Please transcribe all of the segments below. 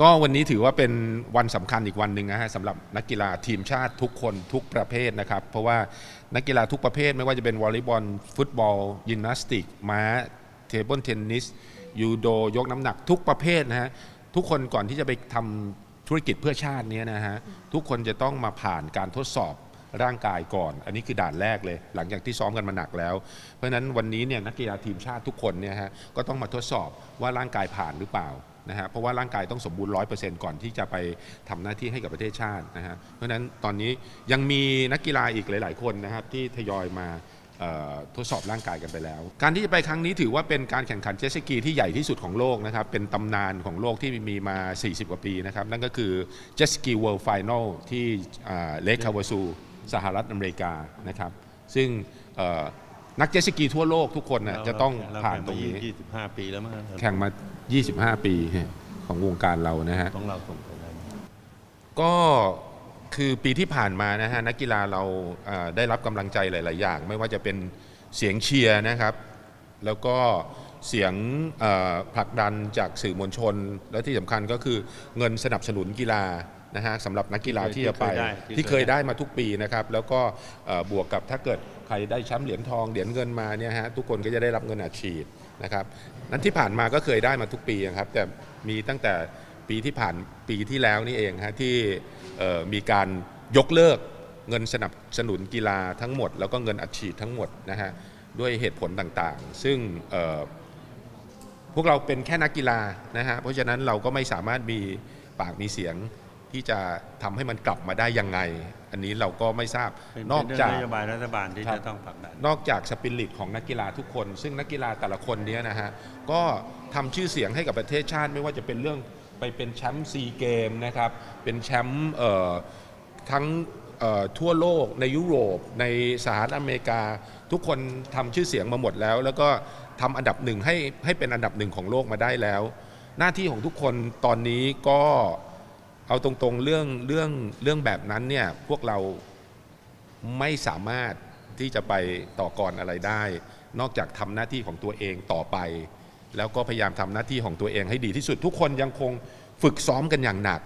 ก็วันนี้ถือว่าเป็นวันสำคัญอีกวันหนึ่งนะฮะสำหรับนักกีฬาทีมชาติทุกคนทุกประเภทนะครับ เพราะว่านักกีฬาทุกประเภทไม่ว่าจะเป็นวอลเลย์บอล ฟุตบอล ยิมนาสติก ม้า เทเบิลเทนนิส ยูโด ยกน้ำหนักทุกประเภทนะฮะทุกคนก่อนที่จะไปทำธุรกิจเพื่อชาตินี้นะฮะทุกคนจะต้องมาผ่านการทดสอบ ร่างกายก่อน อันนี้คือด่านแรกเลย หลังจากที่ซ้อมกันมาหนักแล้ว เพราะฉะนั้นวันนี้เนี่ยนักกีฬาทีมชาติทุกคนเนี่ยฮะก็ต้องมาทดสอบว่าร่างกายผ่านหรือเปล่านะฮะเพราะว่าร่างกายต้องสมบูรณ์ร้อยเปอร์เซ็นต์ก่อนที่จะไปทำหน้าที่ให้กับประเทศชาตินะฮะเพราะฉะนั้นตอนนี้ยังมีนักกีฬาอีกหลาย ๆ คนนะครับที่ทยอยมาทดสอบร่างกายกันไปแล้ว การที่จะไปครั้งนี้ถือว่าเป็นการแข่งขันเจ็ตสกีที่ใหญ่ที่สุดของโลกนะครับ เป็นตำนานของโลกที่มีมา 40 กว่าปีนะครับ นั่นก็คือเจ็ตสกีเวิลด์ไฟแนลที่เลคคาวาซู สหรัฐอเมริกานะครับ ซึ่งเอ่อนักเจ็ตสกีทั่วโลกทุกคนนะจะต้องผ่านตรงนี้ยี่สิบห้าปีแล้วมั้งแข่งมา 25 ปีของวงการเรานะฮะของเราส่งไปแล้วก็คือปีที่ผ่านมานะฮะนักกีฬาเราเอ่อได้รับกำลังใจหลาย ๆ อย่าง ไม่ว่าจะเป็นเสียงเชียร์นะครับ แล้วก็เสียงเอ่อผลักดันจากสื่อมวลชน และที่สำคัญก็คือเงินสนับสนุนกีฬา นะฮะสำหรับนักกีฬาที่จะไปที่เคยได้มาทุกปีนะครับแล้วก็เอ่อบวกกับถ้าเกิดใครได้แชมป์เหรียญทองเหรียญเงินมาเนี่ยฮะทุกคนก็จะได้รับเงินอัดฉีดนะครับนั้นที่ผ่านมาก็เคยได้มาทุกปีนะครับแต่มีตั้งแต่ปีที่ผ่านปีที่แล้วนี่เองฮะที่เอ่อมีการยกเลิกเงินสนับสนุนกีฬาทั้งหมด แล้วก็เงินอัดฉีดทั้งหมดนะฮะด้วยเหตุผลต่างๆ ซึ่งเอ่อพวกเราเป็นแค่นักกีฬานะฮะเพราะฉะนั้นเราก็ไม่สามารถมีปากมีเสียง ที่จะทำให้มันกลับมาได้ยังไง อันนี้เราก็ไม่ทราบเป็นนอกเป็นจากนโยบายรัฐบาลที่ครับจะต้องผลักดันนอกจากสปิริตของนักกีฬาทุกคน ซึ่งนักกีฬาแต่ละคนเนี้ยนะฮะก็ทำชื่อเสียงให้กับประเทศชาติ ไม่ว่าจะเป็นเรื่องไปเป็นแชมป์ซีเกมนะครับเป็นแชมป์เอ่อทั้งเอ่อทั่วโลกในยุโรป ในสหรัฐอเมริกา ทุกคนทำชื่อเสียงมาหมดแล้ว แล้วก็ทำอันดับหนึ่งให้ให้เป็นอันดับหนึ่งของโลกมาได้แล้ว หน้าที่ของทุกคนตอนนี้ก็ เอาตรงๆเรื่องเรื่องเรื่องแบบนั้นเนี่ยพวกเราไม่สามารถที่จะไปต่อกรอะไรได้ นอกจากทำหน้าที่ของตัวเองต่อไป แล้วก็พยายามทำหน้าที่ของตัวเองให้ดีที่สุดทุกคนยังคงฝึกซ้อมกันอย่างหนัก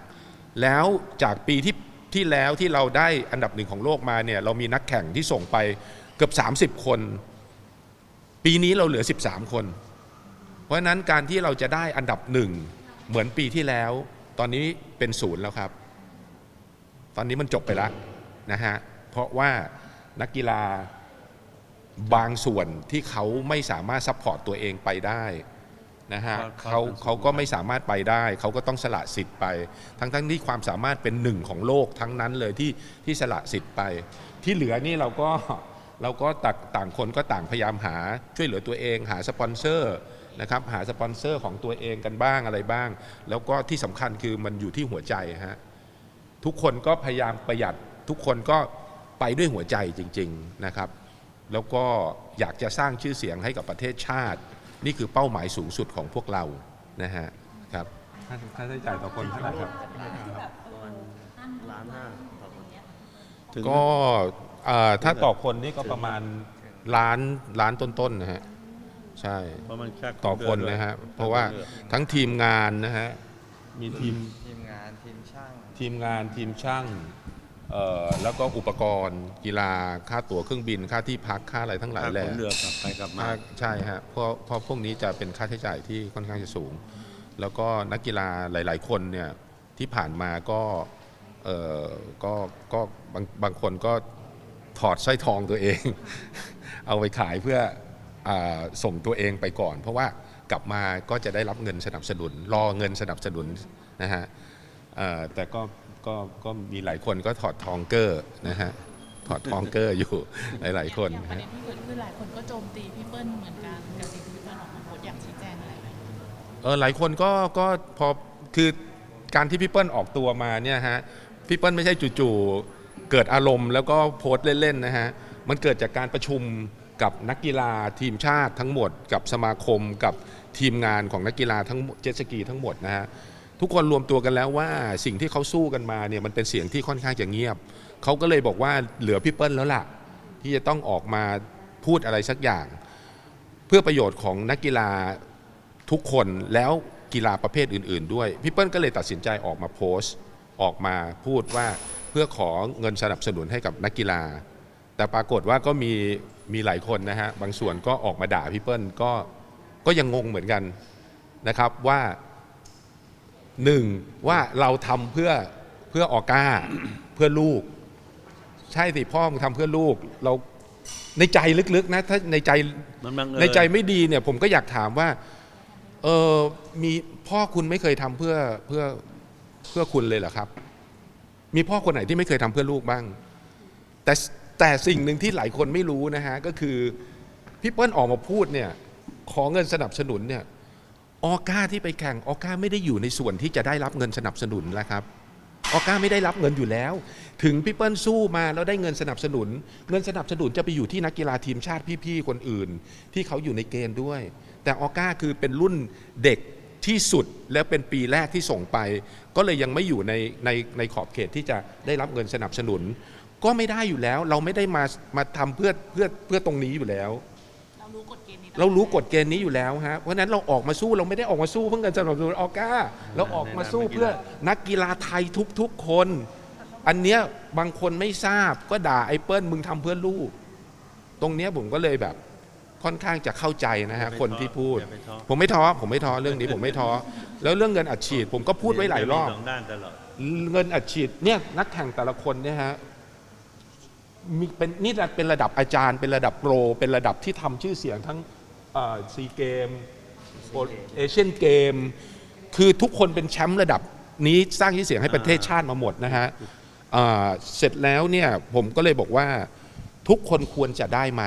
แล้วจากปีที่ที่แล้วที่เราได้อันดับหนึ่งของโลกมาเนี่ยเรามีนักแข่งที่ส่งไปเกือบ 30 คน ปีนี้เราเหลือ 13 คน เพราะฉะนั้นการที่เราจะได้อันดับหนึ่งเหมือนปีที่แล้ว ตอนนี้เป็นศูนย์แล้วครับ ตอนนี้มันจบไปแล้วนะฮะ เพราะว่านักกีฬาบางส่วนที่เขาไม่สามารถซัพพอร์ตตัวเองไปได้นะฮะเขาเขาเขาก็ไม่สามารถไปได้ เขาก็ต้องสละสิทธิ์ไป ทั้งทั้งที่ความสามารถเป็นหนึ่งของโลกทั้งนั้นเลยที่ที่สละสิทธิ์ไป ที่เหลือนี่เราก็ เราก็ต่างต่างคนก็ต่างพยายามหาช่วยเหลือตัวเอง หาสปอนเซอร์นะครับหาสปอนเซอร์ของตัวเองกันบ้างอะไรบ้าง แล้วก็ที่สำคัญคือมันอยู่ที่หัวใจฮะทุกคนก็พยายามประหยัดทุกคนก็ไปด้วยหัวใจจริงๆนะครับ แล้วก็อยากจะสร้างชื่อเสียงให้กับประเทศชาติ นี่คือเป้าหมายสูงสุดของพวกเรานะฮะครับค่าใช้จ่ายต่อคนเท่าไหร่ครับล้านห้าต่อคนถึงก็ เอ่อถ้าต่อคนนี่ก็ประมาณล้านล้านต้นๆนะฮะใช่เพราะมันค่าต่อคนนะฮะเพราะว่าทั้งทีมงานนะฮะมีทีมทีมงานทีมช่างทีมงานทีมช่างเอ่อแล้วก็อุปกรณ์กีฬาค่าตั๋วเครื่องบินค่าที่พักค่าอะไรทั้งหลายค่าแหขละนเรือกลับไปกลับมาค่าใช่ฮะเพราะเพราะพวกนี้จะเป็นค่าใช้จ่ายที่ค่อนข้างจะสูง แล้วก็นักกีฬาหลาย ๆ คนเนี่ยที่ผ่านมาก็เออก็ก็บางบางคนก็ ถอดสร้อยทองตัวเอง เอาไปขายเพื่ออาส่งตัวเองไปก่อน เพราะว่ากลับมาก็จะได้รับเงินสนับสนุน รอเงินสนับสนุนนะฮะเอ่อแต่ก็ก็ก็มีหลายคนก็ถอดทองเกอร์นะฮะถอดทองเกอร์อยู่หลายๆคนอย่างนะประฮะเด็นที่เกิดขึ้นหลายคนก็โจมตีพี่เปิ้ลเหมือนกันกับสิ่งที่พี่เปิ้ลออกมาโพสต์อยากชี้แจงอะไรไหมเออหลายคนก็ก็พอคือการที่พี่เปิ้ลออกตัวมาเนี่ยฮะพี่เปิ้ลไม่ใช่จู่ๆ เกิดอารมณ์แล้วก็โพสต์เล่นๆนะฮะ มันเกิดจากการประชุมกับนักกีฬาทีมชาติทั้งหมด กับสมาคมกับทีมงานของนักกีฬาทั้งเจ็ตสกีทั้งหมดนะฮะทุกคนรวมตัวกันแล้วว่าสิ่งที่เขาสู้กันมาเนี่ยมันเป็นเสียงที่ค่อนข้างจะเงียบ เขาก็เลยบอกว่าเหลือพี่เปิ้ลแล้วล่ะ ที่จะต้องออกมาพูดอะไรสักอย่าง เพื่อประโยชน์ของนักกีฬาทุกคนแล้วกีฬาประเภทอื่น ๆ ด้วยพี่เปิ้ลก็เลยตัดสินใจออกมาโพสต์ ออกมาพูดว่า พื่อขอเงินสนับสนุนให้กับนักกีฬา แต่ปรากฏว่าก็มีมีหลายคนนะฮะบางส่วนก็ออกมาด่าพี่เปิ้ลก็ก็ยังงงเหมือนกันนะครับว่าหนึ่งว่าเราทำเพื่อเพื่อออก้าเพื่อลูก ใช่สิพ่อมึงทำเพื่อลูก เราในใจลึกๆนะถ้าในใจมันบังเอิญในใจไม่ดีเนี่ยผมก็อยากถามว่าเออมีพ่อคุณไม่เคยทำเพื่อเพื่อเพื่อคุณเลยเหรอครับ มีพ่อคนไหนที่ไม่เคยทำเพื่อลูกบ้าง แต่แต่สิ่งหนึ่งที่หลายคนไม่รู้นะฮะก็คือพี่เปิ้ลออกมาพูดเนี่ยขอเงินสนับสนุนเนี่ยออก้าที่ไปแข่งออก้าไม่ได้อยู่ในส่วนที่จะได้รับเงินสนับสนุนแล้วครับออก้าไม่ได้รับเงินอยู่แล้ว ถึงพี่เปิ้ลสู้มาแล้วได้เงินสนับสนุน เงินสนับสนุนจะไปอยู่ที่นักกีฬาทีมชาติพี่ๆคนอื่น ที่เขาอยู่ในเกณฑ์ด้วย แต่ออก้าคือเป็นรุ่นเด็ก ที่สุดแล้วเป็นปีแรกที่ส่งไป ก็เลยยังไม่อยู่ในในในขอบเขตที่จะได้รับเงินสนับสนุน ก็ไม่ได้อยู่แล้วเราไม่ได้มามาทำเพื่อเพื่อเพื่อตรงนี้อยู่แล้ว เรารู้กฎเกณฑ์นี้เรารู้กฎเกณฑ์นี้อยู่แล้วฮะเพราะฉะนั้นเราออกมาสู้เราไม่ได้ออกมาสู้เพื่อเงินสนับสนุนออก้าเราออกมาสู้เพื่อนักกีฬาไทยทุกๆคน อันเนี้ยบางคนไม่ทราบก็ด่าไอ้เปิ้ลมึงทำเพื่อลูก ตรงเนี้ยผมก็เลยแบบ ค่อนข้างจะเข้าใจนะฮะคนที่พูดอย่าไปท้อผมไม่ท้อผมไม่ท้อเรื่องนี้ผมไม่ท้อแล้วเรื่องเงินอัดฉีด ผมก็พูดไว้หลายรอบมีสองด้านตลอดเงินอัดฉีดเนี่ยนักแข่งแต่ละคนเนี่ยฮะมีเป็นนี่เป็นระดับอาจารย์ เป็นระดับโปร เป็นระดับที่ทำชื่อเสียงทั้งซีเกมเอเชียนเกม คือทุกคนเป็นแชมป์ระดับนี้สร้างชื่อเสียงให้ประเทศชาติมาหมดนะฮะอ่าเสร็จแล้วเนี่ยผมก็เลยบอกว่าทุกคนควรจะได้ไหม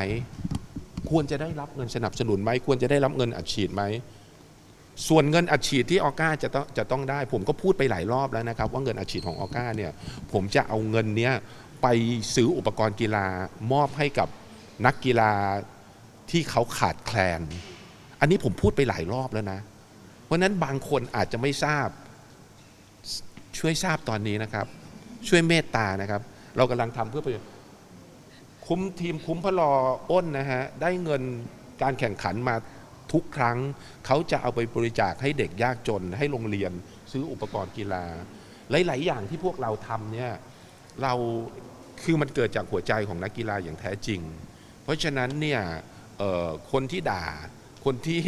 ควรจะได้รับเงินสนับสนุนไหมควรจะได้รับเงินอัดฉีดไหมส่วนเงินอัดฉีดที่ออก้าจะต้องจะต้องได้ ผมก็พูดไปหลายรอบแล้วนะครับ ว่าเงินอัดฉีดของออก้าเนี่ยผมจะเอาเงินเนี้ยไปซื้ออุปกรณ์กีฬามอบให้กับนักกีฬาที่เขาขาดแคลน อันนี้ผมพูดไปหลายรอบแล้วนะ เพราะนั้นบางคนอาจจะไม่ทราบช่วยทราบตอนนี้นะครับ ช่วยเมตตานะครับ เรากำลังทำเพื่อประโยชน์ คุ้มทีมคุ้มพะลออ้นนะฮะได้เงินการแข่งขันมาทุกครั้ง เขาจะเอาไปบริจาคให้เด็กยากจนให้โรงเรียนซื้ออุปกรณ์กีฬา หลาย ๆ อย่างที่พวกเราทำเนี่ยเราคือมันเกิดจากหัวใจของนักกีฬาอย่างแท้จริง เพราะฉะนั้นเนี่ยคนที่ด่า คนที่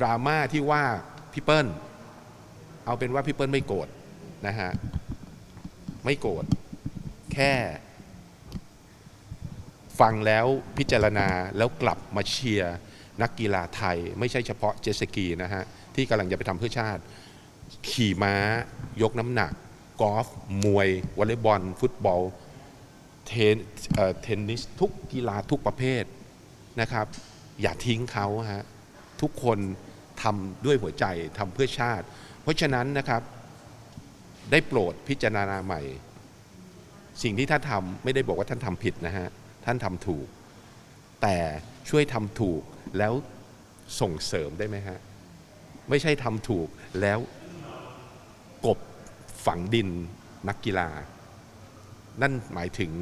ดราม่าที่ว่าพี่เปิ้ลเอาเป็นว่าพี่เปิ้ลไม่โกรธนะฮะไม่โกรธแค่ ฟังแล้วพิจารณาแล้วกลับมาเชียร์นักกีฬาไทย ไม่ใช่เฉพาะเจสกีนะฮะ ที่กำลังจะไปทำเพื่อชาติ ขี่ม้ายกน้ำหนัก กอล์ฟมวย วอลเลย์บอล ฟุตบอล เทนเทนนิสทุกกีฬาทุกประเภทนะครับ อย่าทิ้งเขาฮะ ทุกคนทำด้วยหัวใจทำเพื่อชาติ เพราะฉะนั้นนะครับ ได้โปรดพิจารณาใหม่ สิ่งที่ท่านทำไม่ได้บอกว่าท่านทำผิดนะฮะ ท่านทำถูก แต่ช่วยทำถูกแล้วส่งเสริมได้ไหมฮะ ไม่ใช่ทำถูกแล้วกบฝังดินนักกีฬา นั่นหมายถึง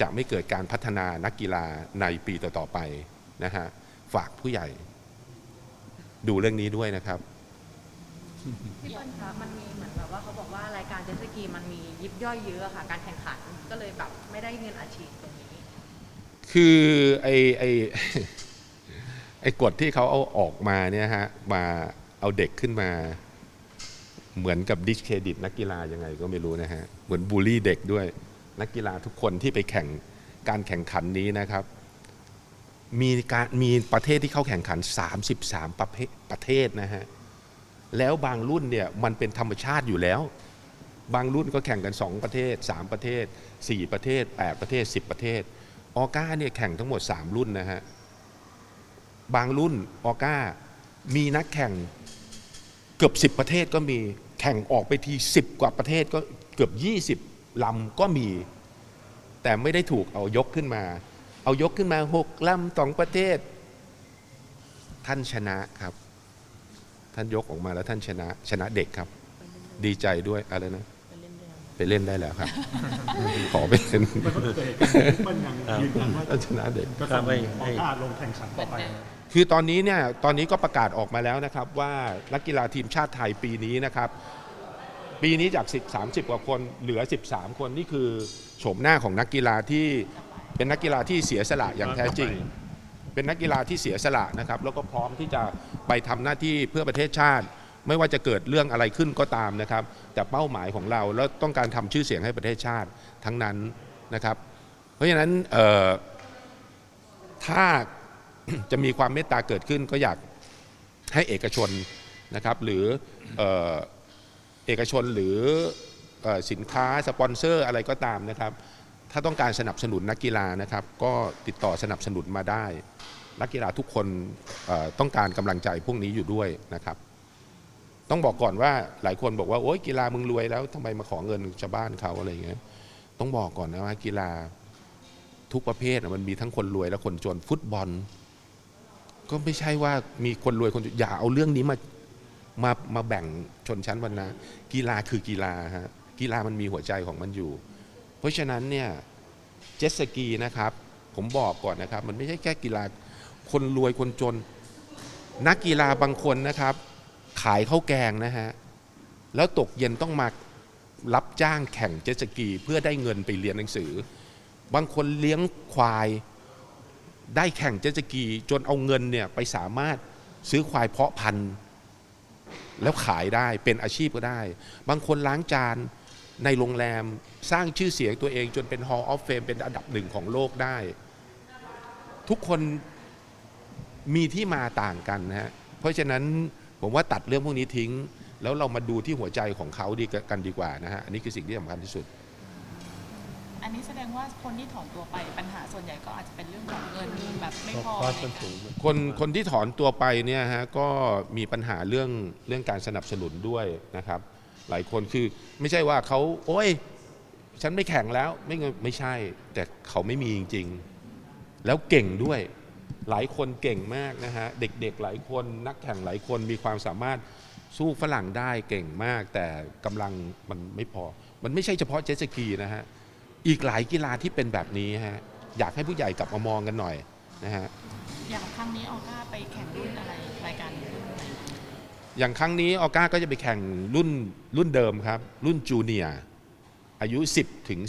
จะไม่เกิดการพัฒนานักกีฬาในปีต่อ ๆ ไปนะฮะ ฝากผู้ใหญ่ ดูเรื่องนี้ด้วยนะครับพี่เปิ้ลคะมันมีเหมือนแบบว่าเขาบอกว่ารายการเจสกีมันมียิบย่อยเยอะอะค่ะ การแข่งขันก็เลยแบบไม่ได้เงินอาชีพตรงนี้ คือไอไอไอกฎที่เขาเอาออกมาเนี่ยฮะมาเอาเด็กขึ้นมา เหมือนกับดิสเครดิตนักกีฬายังไงก็ไม่รู้นะฮะเหมือนบูลลี่เด็กด้วย นักกีฬาทุกคนที่ไปแข่งการแข่งขันนี้นะครับ มีการมีประเทศที่เข้าแข่งขัน 33 ประเภทประเทศนะฮะแล้วบางรุ่นเนี่ยมันเป็นธรรมชาติอยู่แล้ว บางรุ่นก็แข่งกัน 2 ประเทศ 3 ประเทศ 4 ประเทศ 8 ประเทศ 10 ประเทศ ออก้าเนี่ยแข่งทั้งหมด 3 รุ่นนะฮะ บางรุ่นออก้ามีนักแข่งเกือบ 10 ประเทศก็มีแข่งออกไปที 10 กว่าประเทศก็เกือบ 20 ลำก็มี แต่ไม่ได้ถูกเอายกขึ้นมา เอายกขึ้นมา 6 ลำสองประเทศ ท่านชนะครับ ท่านยกออกมาแล้วท่านชนะชนะเด็กครับ ดีใจด้วยอะไรนะ เล่นได้แล้วครับ ขอไปเล่นมันก็เกิดเหตุการณ์ที่มันยังยืนยันว่าท่านชนะเด็กจะครัส่บงให้อให้อก้าลงแข่งขันต่อไปคือตอนนี้เนี่ยตอนนี้ก็ประกาศออกมาแล้วนะครับ ว่านักกีฬาทีมชาติไทยปีนี้นะครับ ปีนี้จาก 10 30 กว่าคนเหลือ 13 คนนี่คือโฉมหน้าของนักกีฬาที่เป็นนักกีฬาที่เสียสละอย่างแท้จริง เป็นนักกีฬาที่เสียสละนะครับ แล้วก็พร้อมที่จะไปทำหน้าที่เพื่อประเทศชาติ ไม่ว่าจะเกิดเรื่องอะไรขึ้นก็ตามนะครับ แต่เป้าหมายของเราแล้วต้องการทำชื่อเสียงให้ประเทศชาติทั้งนั้นนะครับ เพราะฉะนั้นถ้าจะมีความเมตตาเกิดขึ้นก็อยากให้เอกชนนะครับ หรือเอเอกชนหรืออสินค้าสปอนเซอร์อะไรก็ตามนะครับ ถ้าต้องการสนับสนุนนักกีฬานะครับ ก็ติดต่อสนับสนุนมาได้ นักกีฬาทุกคนต้องการกำลังใจพวกนี้อยู่ด้วยนะครับ ต้องบอกก่อนว่าหลายคนบอกว่าโอ๊ยกีฬามึงรวยแล้วทำไมมาขอเงินชาวบ้านเขาอะไรอย่างเงี้ยต้องบอกก่อนนะว่ากีฬาทุกประเภทมันมีทั้งคนรวยและคนจนฟุตบอล ก็ไม่ใช่ว่ามีคนรวยคนจนอย่าเอาเรื่องนี้มามามาแบ่งชนชั้นวรรณะกีฬาคือกีฬาฮะกีฬามันมีหัวใจของมันอยู่ เพราะฉะนั้นเนี่ยเจ็ตสกีนะครับ ผมบอกก่อนนะครับ มันไม่ใช่แค่กีฬาคนรวยคนจน นักกีฬาบางคนนะครับ ขายข้าวแกงนะฮะ แล้วตกเย็นต้องมารับจ้างแข่งเจ็ตสกี เพื่อได้เงินไปเรียนหนังสือ บางคนเลี้ยงควายได้แข่งเจ็ตสกี จนเอาเงินเนี่ยไปสามารถซื้อควายเพาะพันธุ์ แล้วขายได้เป็นอาชีพก็ได้ บางคนล้างจานในโรงแรมสร้างชื่อเสียงตัวเองจนเป็น Hall of Fame เป็นอันดับหนึ่งของโลกได้ ทุกคนมีที่มาต่างกันนะฮะเพราะฉะนั้น ผมว่าตัดเรื่องพวกนี้ทิ้ง แล้วเรามาดูที่หัวใจของเขาดีกันดีกว่านะฮะอันนี้คือสิ่งที่สำคัญที่สุด อันนี้แสดงว่าคนที่ถอนตัวไปปัญหาส่วนใหญ่ก็อาจจะเป็นเรื่องของเงินแบบไม่พอคอสในมันการสูงคนคนที่ถอนตัวไปเนี่ยฮะก็มีปัญหาเรื่องเรื่องการสนับสนุนด้วยนะครับ หลายคนคือไม่ใช่ว่าเขาโอ้ย ฉันไม่แข่งแล้วไม่เงินไม่ใช่ แต่เขาไม่มีจริง ๆ แล้วเก่งด้วย หลายคนเก่งมากนะฮะเด็กๆหลายคนนักแข่งหลายคนมีความสามารถสู้ฝรั่งได้เก่งมาก แต่กำลังมันไม่พอ มันไม่ใช่เฉพาะเจ็ตสกีนะฮะอีกหลายกีฬาที่เป็นแบบนี้ฮะอยากให้ผู้ใหญ่กลับมามองกันหน่อยนะฮะอย่างครั้งนี้ออก้าไปแข่งรุ่นอะไรรายการรุ่นไหนอย่างครั้งนี้ออก้าก็จะไปแข่งรุ่นรุ่นเดิมครับ รุ่นจูเนียร์อายุ 10 ถึง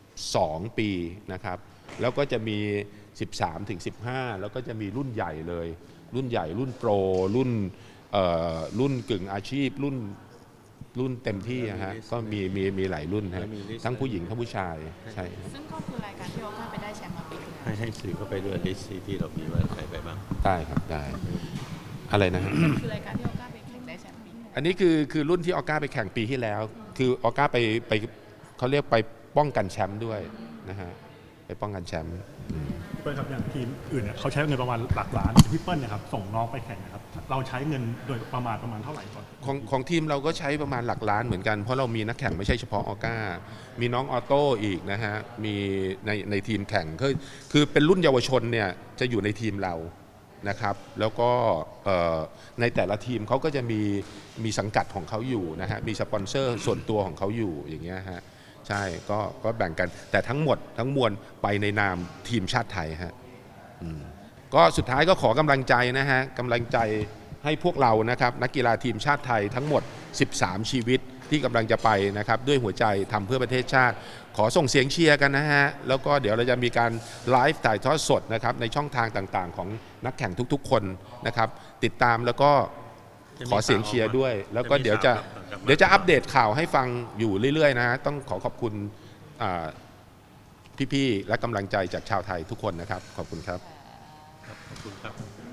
12 ปีนะครับ แล้วก็จะมี 13 ถึง 15 แล้วก็จะมีรุ่นใหญ่เลย รุ่นใหญ่รุ่นโปร รุ่นเอ่อรุ่นกึ่งอาชีพ รุ่นรุ่นเต็มที่อะฮะก็มีมีมีหลายรุ่นฮะทั้งผู้หญิงทั้งผู้ชายใช่ครับซึ่งก็คือรายการที่ออก้าไปได้แชมป์มาปีที่แล้วให้ให้สื่อเข้าไปด้วยลิสต์ที่เรามีว่าใครไปบ้างได้ครับได้อะไรนะฮะคือรายการที่ออก้าไปแข่งได้แชมป์ปีที่แล้วอันนี้คือคือรุ่นที่ออก้าไปแข่งปีที่แล้ว คือออก้าไปไปเขาเรียกไปป้องกันแชมป์ด้วยนะฮะ ไปป้องกันแชมป์อืมพี่เปิ้ลครับอย่างทีมอื่นเนี่ยเขาใช้เงินประมาณหลักล้านพี่เปิ้ลเนี่ยครับส่งน้องไปแข่งนะครับเราใช้เงินโดยประมาณประมาณเท่าไหร่ก่อนของของทีมเราก็ใช้ประมาณหลักล้านเหมือนกันเพราะเรามีนักแข่งไม่ใช่เฉพาะออก้ามีน้องออโต้อีกนะฮะมีในในทีมแข่งคือคือเป็นรุ่นเยาวชนเนี่ยจะอยู่ในทีมเรานะครับแล้วก็เอ่อในแต่ละทีมเขาก็จะมีมีสังกัดของเขาอยู่นะฮะมีสปอนเซอร์ส่วนตัวของเขาอยู่อย่างเงี้ยฮะ ใช่ก็ก็แบ่งกัน แต่ทั้งหมดทั้งมวลไปในนามทีมชาติไทยฮะอืมก็สุดท้ายก็ขอกำลังใจนะฮะกำลังใจให้พวกเรานะครับนักกีฬาทีมชาติไทยทั้งหมด 13 ชีวิตที่กำลังจะไปนะครับด้วยหัวใจทำเพื่อประเทศชาติ ขอส่งเสียงเชียร์กันนะฮะ แล้วก็เดี๋ยวเราจะมีการไลฟ์ถ่ายทอดสดนะครับในช่องทางต่างๆ ของนักแข่งทุกๆ คนนะครับ ติดตามแล้วก็ขอเสียงเชียร์ด้วย แล้วก็เดี๋ยวจะ เดี๋ยวจะอัปเดตข่าวให้ฟังอยู่เรื่อยๆนะฮะต้องขอขอบคุณอ่าพี่ๆและกำลังใจจากชาวไทยทุกคนนะครับ ขอบคุณครับครับขอบคุณครับ